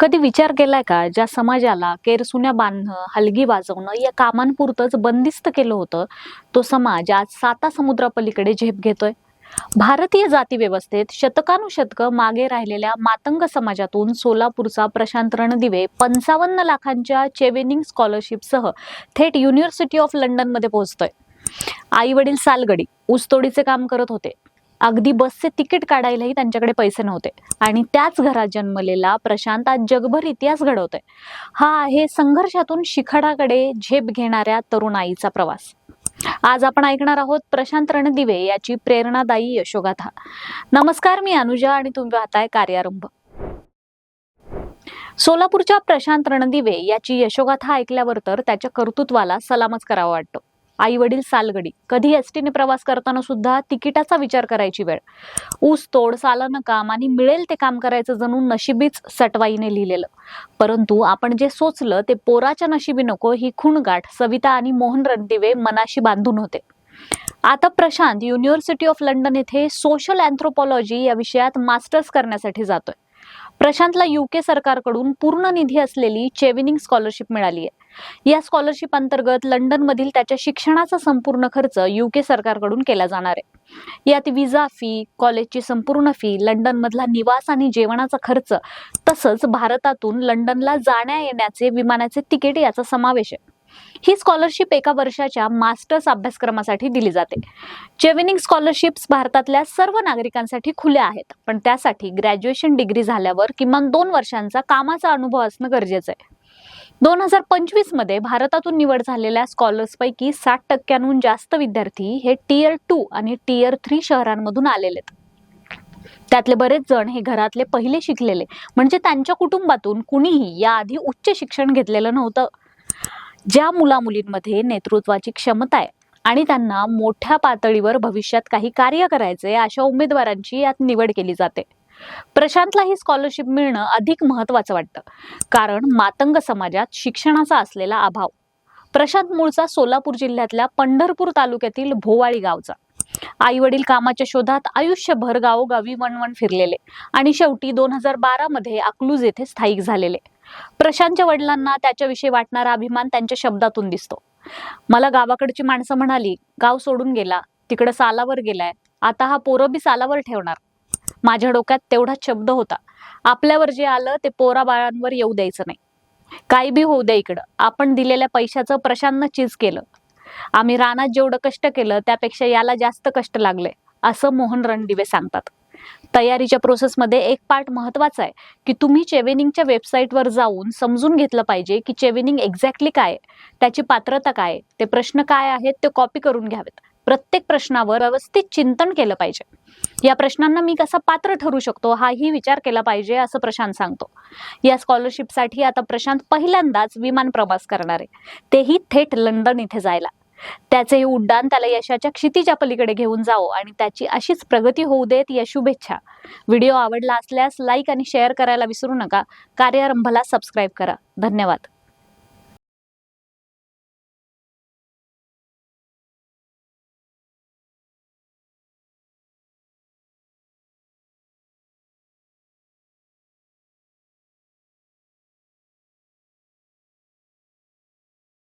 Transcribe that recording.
कधी विचार केलाय का? ज्या समाजाला केरसुन्या बांधणं हलगी वाजवणं या कामांपुरतंच बंदिस्त केलं होतं तो समाज आज साता समुद्रापलीकडे झेप घेतोय. भारतीय जाती व्यवस्थेत शतकानुशतकं मागे राहिलेल्या मातंग समाजातून सोलापूरचा प्रशांत रणदिवे पंचावन्न लाखांच्या चेवेनिंग स्कॉलरशिपसह थेट युनिव्हर्सिटी ऑफ लंडनमध्ये पोहोचतोय. आई वडील सालगडी ऊसतोडीचे काम करत होते. अगदी बसचे तिकीट काढायलाही त्यांच्याकडे पैसे नव्हते. आणि त्याच घरात जन्मलेला प्रशांत आज जगभर इतिहास घडवतोय. हा आहे संघर्षातून शिखडाकडे झेप घेणाऱ्या तरुणाईचा प्रवास. आज आपण ऐकणार आहोत प्रशांत रणदिवे याची प्रेरणादायी यशोगाथा. नमस्कार मी अनुजा आणि तुम्ही पाहताय कार्यारंभ. सोलापूरच्या प्रशांत रणदिवे याची यशोगाथा ऐकल्यावर तर त्याच्या कर्तृत्वाला सलामच करावा वाटतो. आई वडील सालगडी. कधी एस टीने प्रवास करताना सुद्धा तिकिटाचा विचार करायची वेळ. ऊस तोड सालानं काम आणि मिळेल ते काम करायचं जणू नशिबीच सटवाईने लिहिलेलं. परंतु आपण जे सोचलं ते पोराच्या नशिबी नको ही खूणगाठ सविता आणि मोहन रणदिवे मनाशी बांधून होते. आता प्रशांत युनिव्हर्सिटी ऑफ लंडन येथे सोशल अँथ्रोपॉलॉजी या विषयात मास्टर्स करण्यासाठी जातोय. प्रशांतला युके सरकारकडून पूर्ण निधी असलेली चेविनिंग स्कॉलरशिप मिळाली आहे. या स्कॉलरशिप अंतर्गत लंडनमधील त्याच्या शिक्षणाचा संपूर्ण खर्च युके सरकारकडून केला जाणार आहे. यात विजा फी कॉलेजची संपूर्ण फी लंडनमधला निवास आणि जेवणाचा खर्च तसंच भारतातून लंडनला जाण्या येण्याचे विमानाचे तिकीट याचा समावेश आहे. ही स्कॉलरशिप एका वर्षाच्या मास्टर्स अभ्यासक्रमासाठी दिली जाते. चेविनिंग स्कॉलरशिप्स भारतातल्या सर्व नागरिकांसाठी खुल्या आहेत. पण त्यासाठी ग्रॅज्युएशन डिग्री झाल्यावर किमान दोन वर्षांचा कामाचा अनुभव असणं गरजेचं आहे. दोन हजार पंचवीसमध्ये भारतातून निवड झालेल्या स्कॉलर्सपैकी साठ टक्क्यांहून जास्त विद्यार्थी हे टीयर टू आणि टीयर थ्री शहरांमधून आलेले आहेत. त्यातले बरेच जण हे घरातले पहिले शिकलेले. म्हणजे त्यांच्या कुटुंबातून कुणीही याआधी उच्च शिक्षण घेतलेलं नव्हतं. ज्या मुला मुलींमध्ये नेतृत्वाची क्षमता आहे आणि त्यांना मोठ्या पातळीवर भविष्यात काही कार्य करायचे अशा उमेदवारांची यात निवड केली जाते. प्रशांतला ही स्कॉलरशिप मिळणं अधिक महत्वाचं वाटतं कारण मातंग समाजात शिक्षणाचा असलेला अभाव प्रशांत मूळचा सोलापूर जिल्ह्यातल्या पंढरपूर तालुक्यातील भोवाळी गावचा. आई वडील कामाच्या शोधात आयुष्यभर गावोगावी वणवण फिरलेले आणि शेवटी दोन हजार बारा मध्ये अकलूज येथे स्थायिक झालेले. प्रशांतच्या वडिलांना त्याच्याविषयी वाटणारा अभिमान त्यांच्या शब्दातून दिसतो. मला गावाकडची माणसं म्हणाली गाव सोडून गेला तिकडं सालावर गेलाय आता हा पोरं बी सालावर ठेवणार. माझ्या डोक्यात तेवढाच शब्द होता. आपल्यावर जे आलं ते पोरा बाळांवर येऊ द्यायचं नाही. काही बी होऊ द्या इकडं. आपण दिलेल्या पैशाचं प्रशांतनं चीज केलं. आम्ही रानात जेवढं कष्ट केलं त्यापेक्षा याला जास्त कष्ट लागले असं मोहन रणदिवे सांगतात. तयारीच्या प्रोसेसमध्ये एक पार्ट महत्त्वाचा आहे की तुम्ही चेवेनिंगच्या वेबसाईटवर जाऊन समजून घेतलं पाहिजे की चेवेनिंग एक्झॅक्टली काय त्याची पात्रता काय आहे, ते प्रश्न काय आहेत ते कॉपी करून घ्यावेत. प्रत्येक प्रश्नावर व्यवस्थित चिंतन केलं पाहिजे. या प्रश्नांना मी कसा पात्र ठरू शकतो हाही विचार केला पाहिजे असं प्रशांत सांगतो. या स्कॉलरशिपसाठी आता प्रशांत पहिल्यांदाच विमान प्रवास करणार. आहे तेही थेट लंडन इथे जायला. त्याचे हे उड्डाण त्याला यशाच्या क्षितिच्या पलीकडे घेऊन जावो आणि त्याची अशीच प्रगती होऊ देत या शुभेच्छा. व्हिडिओ आवडला असल्यास लाईक आणि शेअर करायला विसरू नका. कार्यारंभाला सबस्क्राईब करा. धन्यवाद.